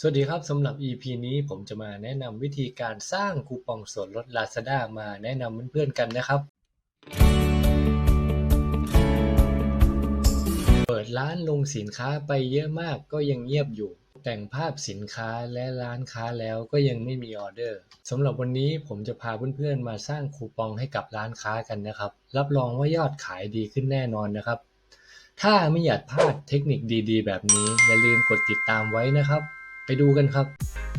สวัสดีครับสำหรับ EP นี้ผมจะมาแนะนำวิธีการสร้างคูปองส่วนลด Lazada มาแนะนำเพื่อนๆกันนะครับ เปิดร้านลงสินค้าไปเยอะมากก็ยังเงียบอยู่ แต่งภาพสินค้าและร้านค้าแล้วก็ยังไม่มีออเดอร์สำหรับวันนี้ผมจะพาเพื่อนๆมาสร้างคูปองให้กับร้านค้ากันนะครับ รับรองว่ายอดขายดีขึ้นแน่นอนนะครับ ถ้าไม่อยากพลาดเทคนิคดี ๆ แบบนี้อย่าลืมกดติดตามไว้นะครับ ไปดูกันครับ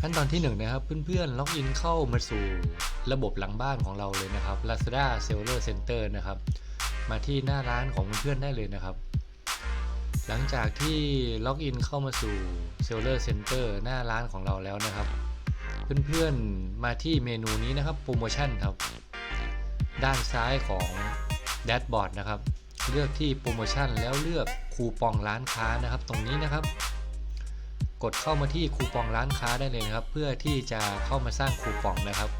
ขั้นตอนที่1นงนะครับเพื่อนๆล็อกอินเข้ามาสู่ระบบหลังบ้านของเราเลยนะครับ Lazada Seller Center นะครับ มาที่หน้าร้านของเพื่อนๆได้เลยนะครับ หลังจากที่ล็อกอินเข้ามาสู่ Seller Center หน้าร้านของเราแล้วนะครับ เพื่อนๆมาที่เมนูนี้นะครับโปรโมชั่นครับ ด้านซ้ายของแดชบอร์ดนะครับ เลือกที่โปรโมชั่นแล้วเลือกคูปองร้านค้านะครับ ตรงนี้นะครับ กดเข้ามาที่คูปองร้านค้าได้เลยนะครับ เพื่อที่จะเข้ามาสร้างคูปองนะครับ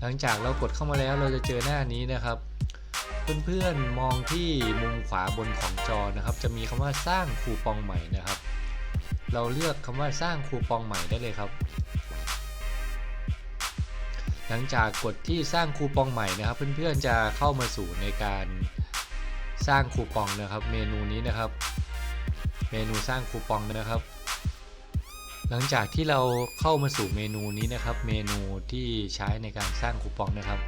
หลังจากเรากดเข้ามาแล้วเราจะเจอหน้านี้นะครับ เพื่อนๆมองที่มุมขวาบนของจอนะครับ จะมีคำว่าสร้างคูปองใหม่นะครับ เราเลือกคำว่าสร้างคูปองใหม่ได้เลยครับหลังจากกดที่สร้างคูปองใหม่นะครับ เพื่อนๆจะเข้ามาสู่ในการสร้างคูปองนะครับ เมนูนี้นะครับ เมนูสร้างคูปองนะครับ หลังจากที่เราเข้ามาสู่เมนูนี้นะครับ เมนูที่ใช้ในการสร้างคูปองนะครับ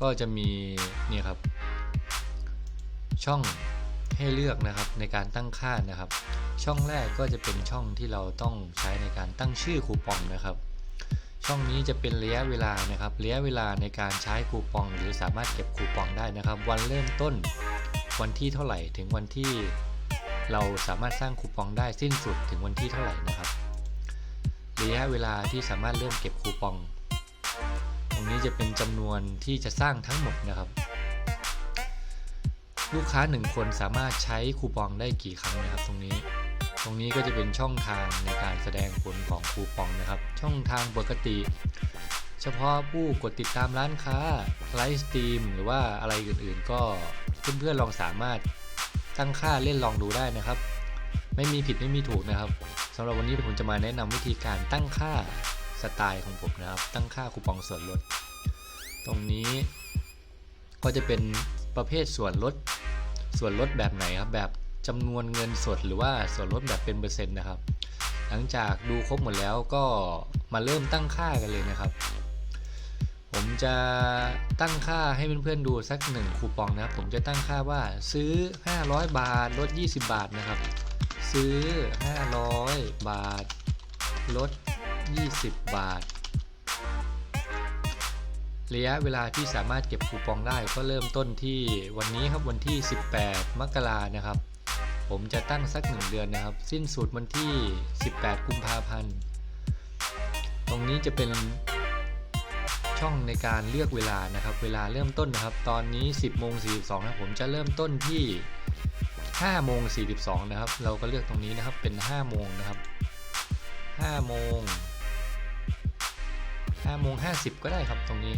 ก็จะมีเนี่ยครับ ช่องให้เลือกนะครับในการตั้งค่านะครับ ช่องแรกก็จะเป็นช่องที่เราต้องใช้ในการตั้งชื่อคูปองนะครับช่องนี้จะเป็นระยะเวลานะครับระยะเวลาในการใช้คูปอง หรือสามารถเก็บคูปองได้นะครับ วันเริ่มต้นวันที่เท่าไหร่ถึงวันที่ เราสามารถสร้างคูปองได้สิ้นสุดถึงวันที่เท่าไหร่นะครับระยะเวลาที่สามารถเริ่มเก็บคูปอง ตรงนี้จะเป็นจำนวนที่จะสร้างทั้งหมดนะครับ ลูกค้า 1 คนสามารถใช้คูปองได้กี่ครั้งนะครับ ตรงนี้ ตรงนี้ก็จะเป็นช่องทางในการแสดงผลของคูปองนะครับ ช่องทางปกติ เฉพาะผู้กดติดตามร้านค้าไลฟ์สตรีมหรือว่าอะไรอื่นๆ ก็เพื่อนๆลองสามารถ ตั้งค่าเล่นลองดูได้นะครับ ไม่มีผิดไม่มีถูกนะครับสำหรับวันนี้ผมจะมาแนะนำวิธีการตั้งค่าสไตล์ของผมนะครับ ตั้งค่าคูปองส่วนลด ตรงนี้ก็จะเป็นประเภทส่วนลด ส่วนลดแบบไหนครับ แบบจำนวนเงินสดหรือว่าส่วนลดแบบเป็นเปอร์เซ็นต์นะครับ หลังจากดูครบหมดแล้วก็มาเริ่มตั้งค่ากันเลยนะครับ ผมจะตั้งค่าให้เพื่อนๆดูสักหนึ่งคูปองนะครับ ผมจะตั้งค่าว่าซื้อ 500 บาทลด 20 บาทนะครับ ซื้อ 500 บาทลด 20 บาท ระยะเวลาที่สามารถเก็บคูปองได้ก็เริ่มต้นที่วันนี้ครับวันที่ 18 มกรานะครับ ผมจะตั้งสัก 1 เดือนนะครับ สิ้นสุดวันที่ 18 กุมภาพันธ์ ตรงนี้จะเป็น ช่องในการเลือกเวลานะครับ เวลาเริ่มต้นนะครับ ตอนนี้ 10โมง42นะผมจะเริ่มต้นที่5โมง42นะครับ เราก็เลือกตรงนี้นะครับเป็น5โมงนะครับ5โมง5โมง50 ก็ได้ครับตรงนี้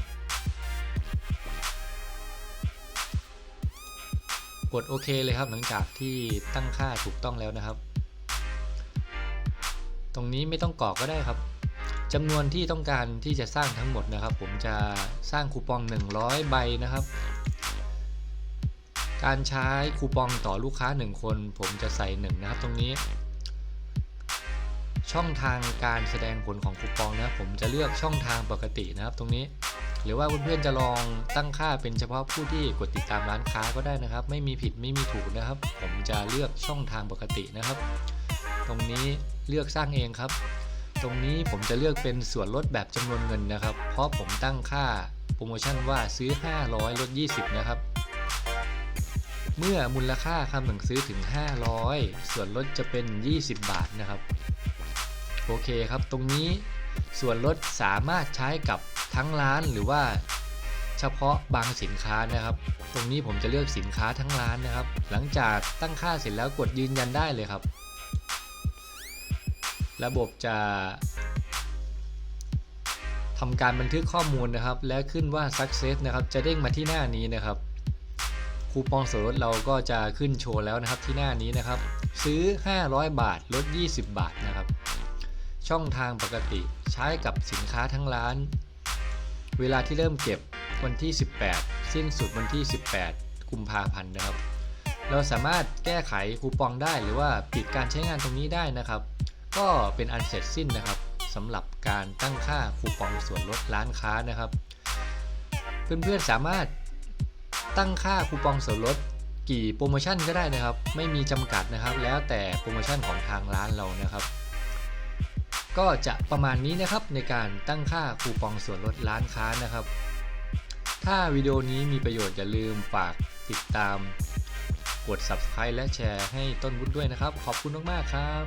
กดโอเคเลยครับหลังจากที่ตั้งค่าถูกต้องแล้วนะครับ ตรงนี้ไม่ต้องกรอกก็ได้ครับ จำนวนที่ต้องการที่จะสร้างทั้งหมดนะครับ ผมจะสร้างคูปอง 100 ใบนะครับ การใช้คูปองต่อลูกค้า 1 คน ผมจะใส่ 1 นะครับตรงนี้ ช่องทางการแสดงผลของคูปองนะผมจะเลือกช่องทางปกตินะครับตรงนี้ หรือว่าเพื่อนๆจะลองตั้งค่าเป็นเฉพาะผู้ที่กดติดตามร้านค้าก็ได้นะครับ ไม่มีผิดไม่มีถูกนะครับ ผมจะเลือกช่องทางปกตินะครับ ตรงนี้เลือกสร้างเองครับ ตรงนี้ผมจะเลือกเป็นส่วนลดแบบจำนวนเงินนะครับ เพราะผมตั้งค่าโปรโมชั่นว่าซื้อ 500 ลด 20 นะครับ เมื่อมูลค่าคำหนึ่งซื้อถึง 500 ส่วนลดจะเป็น 20 บาทนะครับ โอเคครับ ตรงนี้ส่วนลดสามารถใช้กับทั้งร้านหรือว่าเฉพาะบางสินค้านะครับ ตรงนี้ผมจะเลือกสินค้าทั้งร้านนะครับ หลังจากตั้งค่าเสร็จแล้วกดยืนยันได้เลยครับ ระบบจะทำการบันทึกข้อมูลนะครับ และขึ้นว่า success นะครับ จะเด้งมาที่หน้านี้นะครับ คูปองส่วนลดเราก็จะขึ้นโชว์แล้วนะครับที่หน้านี้นะครับ ซื้อ 500 บาทลด 20 บาทนะครับ ช่องทางปกติใช้กับสินค้าทั้งร้าน เวลาที่เริ่มเก็บวันที่ 18 สิ้นสุดวันที่ 18 กุมภาพันธ์นะครับ เราสามารถแก้ไขคูปองได้หรือว่าปิดการใช้งานตรงนี้ได้นะครับ ก็เป็นอันเสร็จสิ้นนะครับสำหรับการตั้งค่าคูปองส่วนลดร้านค้านะครับ เพื่อนๆสามารถตั้งค่าคูปองส่วนลดกี่โปรโมชั่นก็ได้นะครับ ไม่มีจำกัดนะครับ แล้วแต่โปรโมชั่นของทางร้านเรานะครับ ก็จะประมาณนี้นะครับในการตั้งค่าคูปองส่วนลดร้านค้านะครับ ถ้าวิดีโอนี้มีประโยชน์อย่าลืมฝากติดตาม กด subscribe และแชร์ให้ต้นวุฒิด้วยนะครับ ขอบคุณมากๆครับ